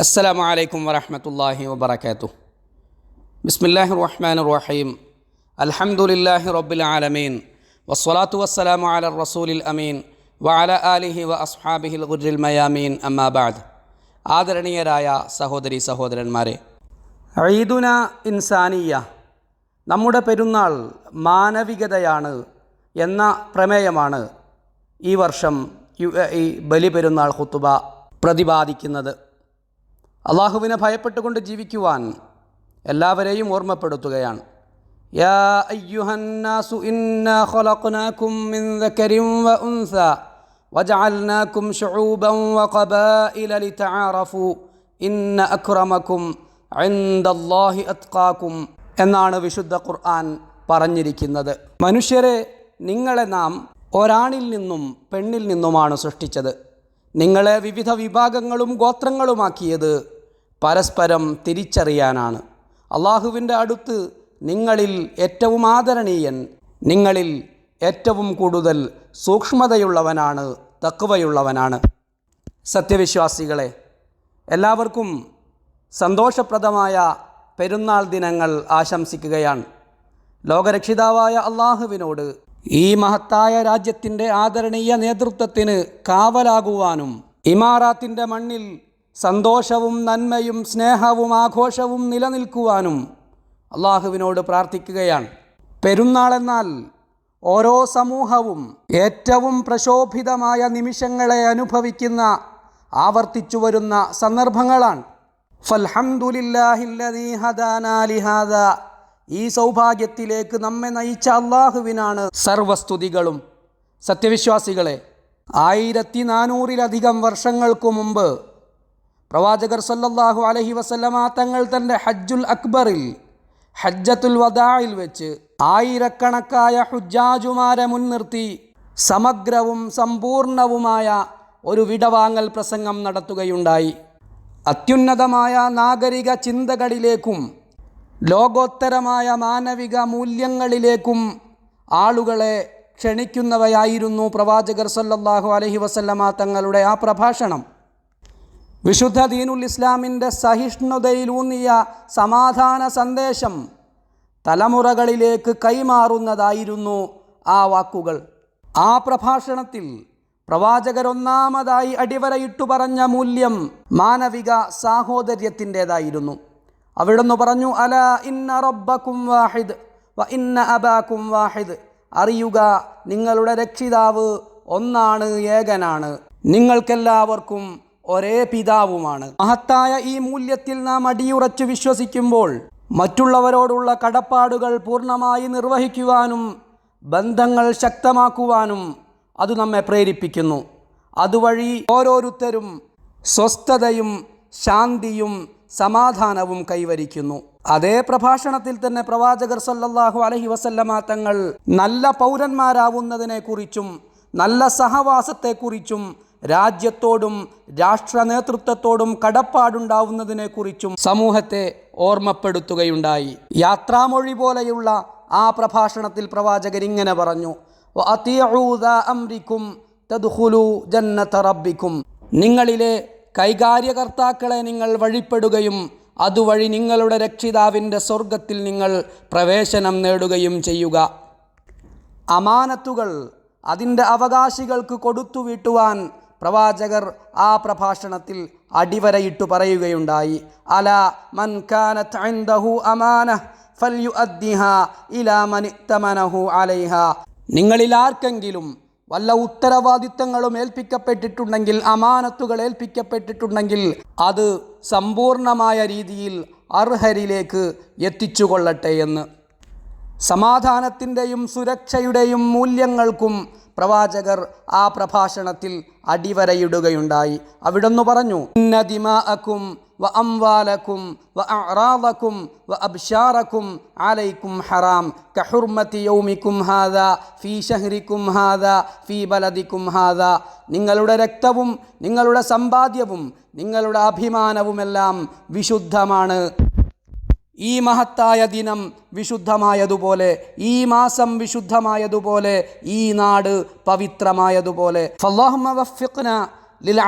السلام عليكم ورحمة الله وبركاته بسم الله الرحمن الرحيم الحمد لله رب العالمين والصلاة والسلام على الرسول الأمين وعلى آله وأصحابه الغر الميامين أما بعد ആദരണീയരായ സഹോദരി സഹോദരന്മാരെ ഈദുന ഇൻസാനിയ നമ്മുടെ പെരുന്നാൾ മാനവികതയാണ് എന്ന പ്രമേയമാണ് ഈ വർഷം യു ഈ ബലി പെരുന്നാൾ ഹുത്തുബ പ്രതിപാദിക്കുന്നത് അള്ളാഹുവിനെ ഭയപ്പെട്ടുകൊണ്ട് ജീവിക്കുവാൻ എല്ലാവരെയും ഓർമ്മപ്പെടുത്തുകയാണ്. യാ അയ്യുഹന്നാസു മിൻ വ ഉൻസ ലിതആറഫു ഇൻദല്ലാഹി എന്നാണ് വിശുദ്ധ ഖുർആൻ പറഞ്ഞിരിക്കുന്നത്. മനുഷ്യരെ നിങ്ങളെ നാം ഒരാണിൽ നിന്നും പെണ്ണിൽ നിന്നുമാണ് സൃഷ്ടിച്ചത്. നിങ്ങളെ വിവിധ വിഭാഗങ്ങളും ഗോത്രങ്ങളുമാക്കിയത് പരസ്പരം തിരിച്ചറിയാനാണ്. അള്ളാഹുവിന്റെ അടുത്ത് നിങ്ങളിൽ ഏറ്റവും ആദരണീയൻ നിങ്ങളിൽ ഏറ്റവും കൂടുതൽ സൂക്ഷ്മതയുള്ളവനാണ് തക്കുവയുള്ളവനാണ് സത്യവിശ്വാസികളെ എല്ലാവർക്കും സന്തോഷപ്രദമായ പെരുന്നാൾ ദിനങ്ങൾ ആശംസിക്കുകയാണ്. ലോകരക്ഷിതാവായ അള്ളാഹുവിനോട് ഈ മഹത്തായ രാജ്യത്തിന്റെ ആദരണീയ നേതൃത്വത്തിന് കാവലാകുവാനും ഇമാറാത്തിന്റെ മണ്ണിൽ സന്തോഷവും നന്മയും സ്നേഹവും ആഘോഷവും നിലനിൽക്കുവാനും അള്ളാഹുവിനോട് പ്രാർത്ഥിക്കുകയാണ്. പെരുന്നാളെന്നാൽ ഓരോ സമൂഹവും ഏറ്റവും പ്രശോഭിതമായ നിമിഷങ്ങളെ അനുഭവിക്കുന്ന ആവർത്തിച്ചു വരുന്ന സന്ദർഭങ്ങളാണ്. ഫൽഹംദുലില്ലാഹില്ലദീ ഹദാനാ ലിഹാദാ. ഈ സൗഭാഗ്യത്തിലേക്ക് നമ്മെ നയിച്ച അള്ളാഹുവിനാണ് സർവസ്തുതികളും. സത്യവിശ്വാസികളെ ആയിരത്തി നാനൂറിലധികം വർഷങ്ങൾക്കു മുമ്പ് പ്രവാചകർ സല്ലല്ലാഹു അലഹി വസല്ലമ തങ്ങൾ തന്റെ ഹജ്ജുൽ അക്ബറിൽ ഹജ്ജത്തുൽ വദായിൽ വെച്ച് ആയിരക്കണക്കായ ഹുജ്ജാജുമാരെ മുൻനിർത്തി സമഗ്രവും സമ്പൂർണവുമായ ഒരു വിടവാങ്ങൽ പ്രസംഗം നടത്തുകയുണ്ടായി. അത്യുന്നതമായ നാഗരിക ചിന്തകളിലേക്കും ലോകോത്തരമായ മാനവിക മൂല്യങ്ങളിലേക്കും ആളുകളെ ക്ഷണിക്കുന്നവയായിരുന്നു പ്രവാചകർ സല്ലല്ലാഹു അലഹി വസല്ലമ തങ്ങളുടെ ആ പ്രഭാഷണം. വിശുദ്ധ ദീനുൽ ഇസ്ലാമിന്റെ സഹിഷ്ണുതയിലൂന്നിയ സമാധാന സന്ദേശം തലമുറകളിലേക്ക് കൈമാറുന്നതായിരുന്നു ആ വാക്കുകൾ. ആ പ്രഭാഷണത്തിൽ പ്രവാചകരൊന്നാമതായി അടിവരയിട്ടു പറഞ്ഞ മൂല്യം മാനവിക സാഹോദര്യത്തിന്റെതായിരുന്നു. അവിടുന്ന് പറഞ്ഞു അല ഇന്ന റബ്ബക്കും വാഹിദ് വ ഇന്ന അബാക്കും വാഹിദ്. അറിയുക നിങ്ങളുടെ രക്ഷിതാവ് ഒന്നാണ് ഏകനാണ്. നിങ്ങൾക്കെല്ലാവർക്കും ഒരേ പിതാവുമാണ്. മഹത്തായ ഈ മൂല്യത്തിൽ നാം അടിയുറച്ചു വിശ്വസിക്കുമ്പോൾ മറ്റുള്ളവരോടുള്ള കടപ്പാടുകൾ പൂർണമായി നിർവഹിക്കുവാനും ബന്ധങ്ങൾ ശക്തമാക്കുവാനും അത് നമ്മെ പ്രേരിപ്പിക്കുന്നു. അതുവഴി ഓരോരുത്തരും സ്വസ്ഥതയും ശാന്തിയും സമാധാനവും കൈവരിക്കുന്നു. അതേ പ്രഭാഷണത്തിൽ തന്നെ പ്രവാചകർ സല്ലല്ലാഹു അലഹി വസല്ലമ തങ്ങൾ നല്ല പൗരന്മാരാവുന്നതിനെക്കുറിച്ചും നല്ല സഹവാസത്തെക്കുറിച്ചും രാജ്യത്തോടും രാഷ്ട്ര നേതൃത്വത്തോടും കടപ്പാടുണ്ടാവുന്നതിനെക്കുറിച്ചും സമൂഹത്തെ ഓർമ്മപ്പെടുത്തുകയുണ്ടായി. യാത്രാമൊഴി പോലെയുള്ള ആ പ്രഭാഷണത്തിൽ പ്രവാചകർ ഇങ്ങനെ പറഞ്ഞു റബ്ബിക്കും. നിങ്ങളിലെ കൈകാര്യകർത്താക്കളെ നിങ്ങൾ വഴിപ്പെടുകയും അതുവഴി നിങ്ങളുടെ രക്ഷിതാവിന്റെ സ്വർഗത്തിൽ നിങ്ങൾ പ്രവേശനം നേടുകയും ചെയ്യുക. അമാനത്തുകൾ അതിന്റെ അവകാശികൾക്ക് കൊടുത്തു വീട്ടുവാൻ പ്രവാചകർ ആ പ്രഭാഷണത്തിൽ അടിവരയിട്ടു പറയുകയുണ്ടായി. അല മൻ അമാന ഫല്യു അദ്ദിഹ ഇലാ മൻ ഇത്തമനഹു അലൈഹ. നിങ്ങളിൽ ആർക്കെങ്കിലും വല്ല ഉത്തരവാദിത്തങ്ങളും ഏൽപ്പിക്കപ്പെട്ടിട്ടുണ്ടെങ്കിൽ അമാനത്തുകൾ ഏൽപ്പിക്കപ്പെട്ടിട്ടുണ്ടെങ്കിൽ അത് സമ്പൂർണമായ രീതിയിൽ അർഹരിലേക്ക് എത്തിച്ചുകൊള്ളട്ടെ എന്ന്. സമാധാനത്തിന്റെയും സുരക്ഷയുടെയും മൂല്യങ്ങൾക്കും പ്രവാചകർ ആ പ്രഭാഷണത്തിൽ അടിവരയിടുകയുണ്ടായി. അവിടുന്ന് പറഞ്ഞു ദിമാഅക്കും വ അംവാലക്കും വ അറാദക്കും വ അബ്ഷാറക്കും ആലൈക്കും ഹറാം. കഹുർമത്തി യൗമിക്കും ഹാദ ഫീ ഷഹ്രിക്കും ഹാദ ഫീ ബലദിക്കും ഹാദ. നിങ്ങളുടെ രക്തവും നിങ്ങളുടെ സമ്പാദ്യവും നിങ്ങളുടെ അഭിമാനവുമെല്ലാം വിശുദ്ധമാണ്. ഈ മഹത്തായ ദിനം വിശുദ്ധമായതുപോലെ ഈ മാസം വിശുദ്ധമായതുപോലെ ഈ നാട് പവിത്രമായതുപോലെ. അള്ളാഹുവേ ലിൽ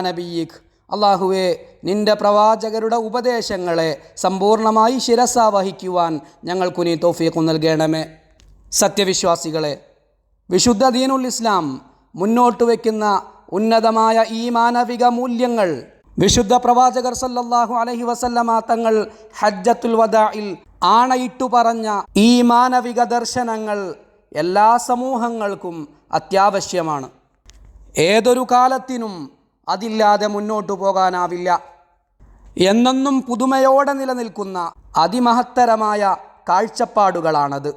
നബിയിക് അള്ളാഹുവെ നിന്റെ പ്രവാചകരുടെ ഉപദേശങ്ങളെ സമ്പൂർണമായി ശിരസ വഹിക്കുവാൻ ഞങ്ങൾക്കു നീ തോഫിയക്കു നൽകണമേ. സത്യവിശ്വാസികളെ വിശുദ്ധ ദീനുൽ ഇസ്ലാം മുന്നോട്ട് വയ്ക്കുന്ന ഉന്നതമായ ഈ മാനവിക മൂല്യങ്ങൾ വിശുദ്ധ പ്രവാചകർ സല്ലല്ലാഹു അലഹി വസല്ലമ തങ്ങൾ ഹജ്ജത്തുൽ വദാഇൽ ആണയിട്ടു പറഞ്ഞ ഈ മാനവിക ദർശനങ്ങൾ എല്ലാ സമൂഹങ്ങൾക്കും അത്യാവശ്യമാണ്. ഏതൊരു കാലത്തിനും അതില്ലാതെ മുന്നോട്ടു പോകാനാവില്ല. എന്നെന്നും പുതുമയോടെ നിലനിൽക്കുന്ന അതിമഹത്തരമായ കാഴ്ചപ്പാടുകളാണത്.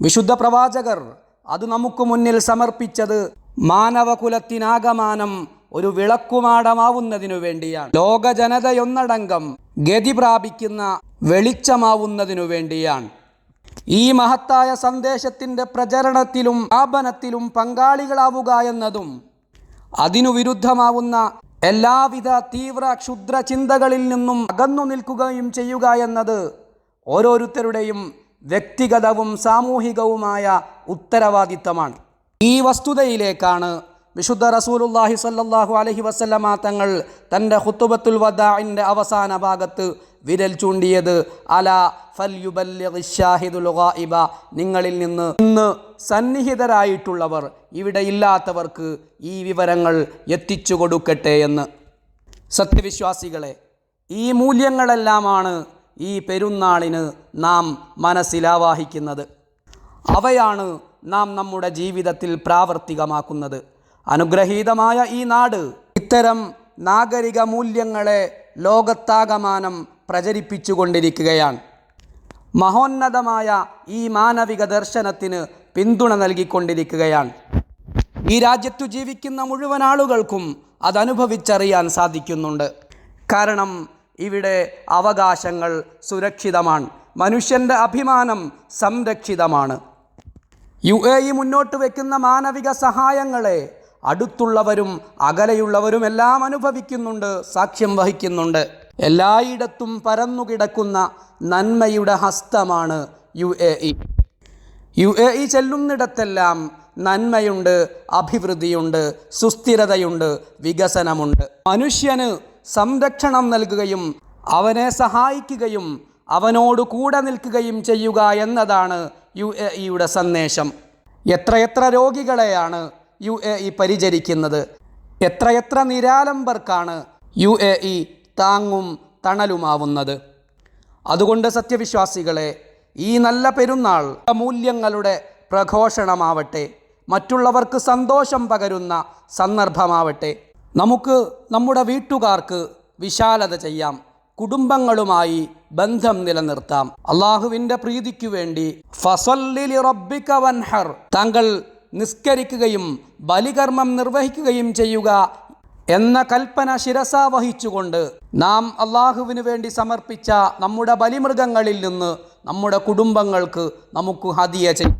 വിശുദ്ധ പ്രവാചകർ അത് നമുക്ക് മുന്നിൽ സമർപ്പിച്ചത് മാനവകുലത്തിനാകമാനം ഒരു വിളക്കുമാടമാവുന്നതിനു വേണ്ടിയാണ്. ലോക ജനതയൊന്നടങ്കം ഗതി പ്രാപിക്കുന്ന വെളിച്ചമാവുന്നതിനു വേണ്ടിയാണ്. ഈ മഹത്തായ സന്ദേശത്തിന്റെ പ്രചരണത്തിലും ആപനത്തിലും പങ്കാളികളാവുക എന്നതും അതിനു വിരുദ്ധമാവുന്ന എല്ലാവിധ തീവ്ര ക്ഷുദ്ര ചിന്തകളിൽ നിന്നും അകന്നു നിൽക്കുകയും ചെയ്യുക എന്നത് ഓരോരുത്തരുടെയും വ്യക്തിഗതവും സാമൂഹികവുമായ ഉത്തരവാദിത്തമാണ്. ഈ വസ്തുതയിലേക്കാണ് വിശുദ്ധ റസൂലുല്ലാഹി സല്ലാഹു അലഹി വസല്ലമ തങ്ങൾ തന്റെ ഹുത്തുബത്തുൽ വദാഇന്റെ അവസാന ഭാഗത്ത് വിരൽ ചൂണ്ടിയത് അല ഫൽയുബല്ലിഗിഷാഹിദുൽ ഗായിബ. നിങ്ങളിൽ നിന്ന് ഇന്ന് സന്നിഹിതരായിട്ടുള്ളവർ ഇവിടെ ഇല്ലാത്തവർക്ക് ഈ വിവരങ്ങൾ എത്തിച്ചു കൊടുക്കട്ടെ എന്ന്. സത്യവിശ്വാസികളെ ഈ മൂല്യങ്ങളെല്ലാമാണ് ഈ പെരുന്നാളിന് നാം മനസ്സിലാവാഹിക്കുന്നത്. അവയാണ് നാം നമ്മുടെ ജീവിതത്തിൽ പ്രാവർത്തികമാക്കുന്നത്. അനുഗ്രഹീതമായ ഈ നാട് ഇത്തരം നാഗരിക മൂല്യങ്ങളെ ലോകത്താകമാനം പ്രചരിപ്പിച്ചുകൊണ്ടിരിക്കുകയാണ്. മഹോന്നതമായ ഈ മാനവിക ദർശനത്തിന് പിന്തുണ നൽകിക്കൊണ്ടിരിക്കുകയാണ്. ഈ രാജ്യത്തു ജീവിക്കുന്ന മുഴുവൻ ആളുകൾക്കും അതനുഭവിച്ചറിയാൻ സാധിക്കുന്നുണ്ട്. കാരണം ഇവിടെ അവകാശങ്ങൾ സുരക്ഷിതമാണ്. മനുഷ്യന്റെ അഭിമാനം സംരക്ഷിതമാണ്. യു എ ഇ മുന്നോട്ട് വയ്ക്കുന്ന മാനവിക സഹായങ്ങളെ അടുത്തുള്ളവരും അകലെയുള്ളവരും എല്ലാം അനുഭവിക്കുന്നുണ്ട് സാക്ഷ്യം വഹിക്കുന്നുണ്ട്. എല്ലായിടത്തും പരന്നുകിടക്കുന്ന നന്മയുടെ ഹസ്തമാണ് U A E. U A E ചെല്ലുന്നിടത്തെല്ലാം നന്മയുണ്ട് അഭിവൃദ്ധിയുണ്ട് സുസ്ഥിരതയുണ്ട് വികസനമുണ്ട്. മനുഷ്യന് സംരക്ഷണം നൽകുകയും അവനെ സഹായിക്കുകയും അവനോട് കൂടെ നിൽക്കുകയും ചെയ്യുക എന്നതാണ് യു എ ഇയുടെ സന്ദേശം. എത്രയെത്ര രോഗികളെയാണ് യു എ ഇ പരിചരിക്കുന്നത്? എത്രയെത്ര നിരാലംബർക്കാണ് യു എ ഇ താങ്ങും തണലുമാവുന്നത്. അതുകൊണ്ട് സത്യവിശ്വാസികളെ ഈ നല്ല പെരുന്നാൾ മൂല്യങ്ങളുടെ പ്രഘോഷണമാവട്ടെ മറ്റുള്ളവർക്ക് സന്തോഷം പകരുന്ന സന്ദർഭമാവട്ടെ നമുക്ക് നമ്മുടെ വീട്ടുകാർക്ക് വിശാലത ചെയ്യാം കുടുംബങ്ങളുമായി ബന്ധം നിലനിർത്താം. അള്ളാഹുവിന്റെ പ്രീതിക്കു വേണ്ടി ഫസല്ലി റബ്ബിക വൻഹർ താങ്കൾ നിസ്കരിക്കുകയും ബലികർമ്മം നിർവഹിക്കുകയും ചെയ്യുക എന്ന കൽപ്പന ശിരസ വഹിച്ചുകൊണ്ട് നാം അള്ളാഹുവിന് വേണ്ടി സമർപ്പിച്ച നമ്മുടെ ബലിമൃഗങ്ങളിൽ നിന്ന് നമ്മുടെ കുടുംബങ്ങൾക്ക് നമുക്ക് ഹതിയ ചെയ്യും.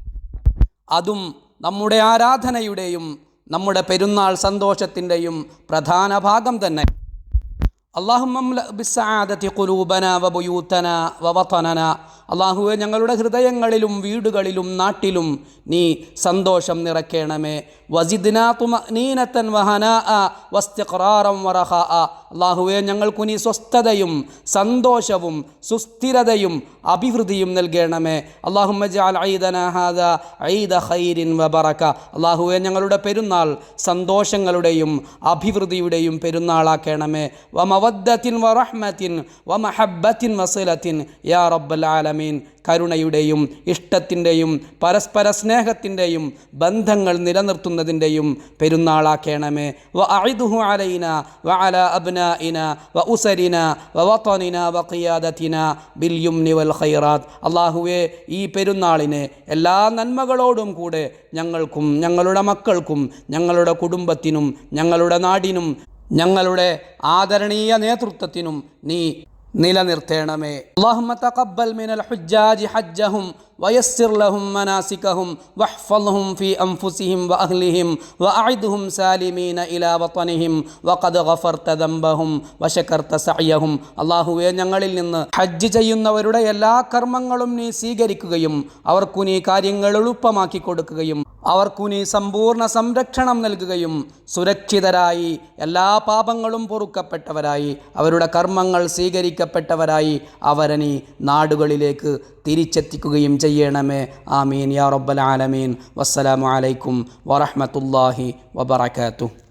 അതും നമ്മുടെ ആരാധനയുടെയും നമ്മുടെ പെരുന്നാൾ സന്തോഷത്തിന്റെയും പ്രധാന ഭാഗം തന്നെ. അള്ളാഹു അള്ളാഹുവെ ഞങ്ങളുടെ ഹൃദയങ്ങളിലും വീടുകളിലും നാട്ടിലും നീ സന്തോഷം നിറയ്ക്കണമേ. വസിദ്ന അള്ളാഹുവെ ഞങ്ങൾക്കു നീ സ്വസ്ഥതയും സന്തോഷവും സുസ്ഥിരതയും അഭിവൃദ്ധിയും നൽകണമേ. അള്ളാഹുമജാൽ ഐദ ഖൈരിൻ അള്ളാഹുവെ ഞങ്ങളുടെ പെരുന്നാൾ സന്തോഷങ്ങളുടെയും അഭിവൃദ്ധിയുടെയും പെരുന്നാളാക്കണമേ. വമവദ്ദത്തിൻ വറഹ്മത്തിൻ വമഹബത്തിൻ വസലത്തിൻ യാ റബ്ബൽ ആലമീൻ. കരുണയുടെയും ഇഷ്ടത്തിന്റെയും പരസ്പര സ്നേഹത്തിന്റെയും ബന്ധങ്ങൾ നിലനിർത്തുന്നതിന്റെയും പെരുന്നാളാക്കേണമേ. വ അഴുദുഹു അലൈന വ അല അബ്ന ഇന വ ഉസരിന വ വطനിന വ ബില്യും നിവൽ വൽ ഖൈറാത്ത് അള്ളാഹുവെ ഈ പെരുന്നാളിനെ എല്ലാ നന്മകളോടും കൂടെ ഞങ്ങൾക്കും ഞങ്ങളുടെ മക്കൾക്കും ഞങ്ങളുടെ കുടുംബത്തിനും ഞങ്ങളുടെ നാടിനും ഞങ്ങളുടെ ആദരണീയ നേതൃത്വത്തിനും നീ നിലനിർത്തേണമേ. അള്ളാഹുമ്മ തഖബ്ബൽ മിനൽ ഹുജ്ജാജി ഹജ്ജഹും വയസ്സിർ ലഹും മനാസികഹും വഹ്ഫൽഹും ഫീ അൻഫുസിഹിം വഅഹ്ലിഹിം വഅഇദ്ഹും സാലിമീന ഇലാ വതനിഹിം വഖദ് ഗഫർത ദംബഹും വശകർത സഅയഹും. അല്ലാഹുവേ ഞങ്ങളിൽ നിന്ന് ഹജ്ജ് ചെയ്യുന്നവരുടെ എല്ലാ കർമ്മങ്ങളും നീ സ്വീകരിക്കുകയും അവർക്കു നീ കാര്യങ്ങൾ എളുപ്പമാക്കി കൊടുക്കുകയും അവർക്കു നീ സമ്പൂർണ സംരക്ഷണം നൽകുകയും സുരക്ഷിതരായി എല്ലാ പാപങ്ങളും പൊറുക്കപ്പെട്ടവരായി അവരുടെ കർമ്മങ്ങൾ സ്വീകരിക്കപ്പെട്ടവരായി അവരനി നാടുകളിലേക്ക് തിരിച്ചെത്തിക്കുകയും ചെയ്യണമേ. ആമീൻ. യാ റബ്ബൽ ആലമീൻ. വസ്സലാമലൈക്കും വറഹമത്തല്ലാഹി വബറകാതുഹു.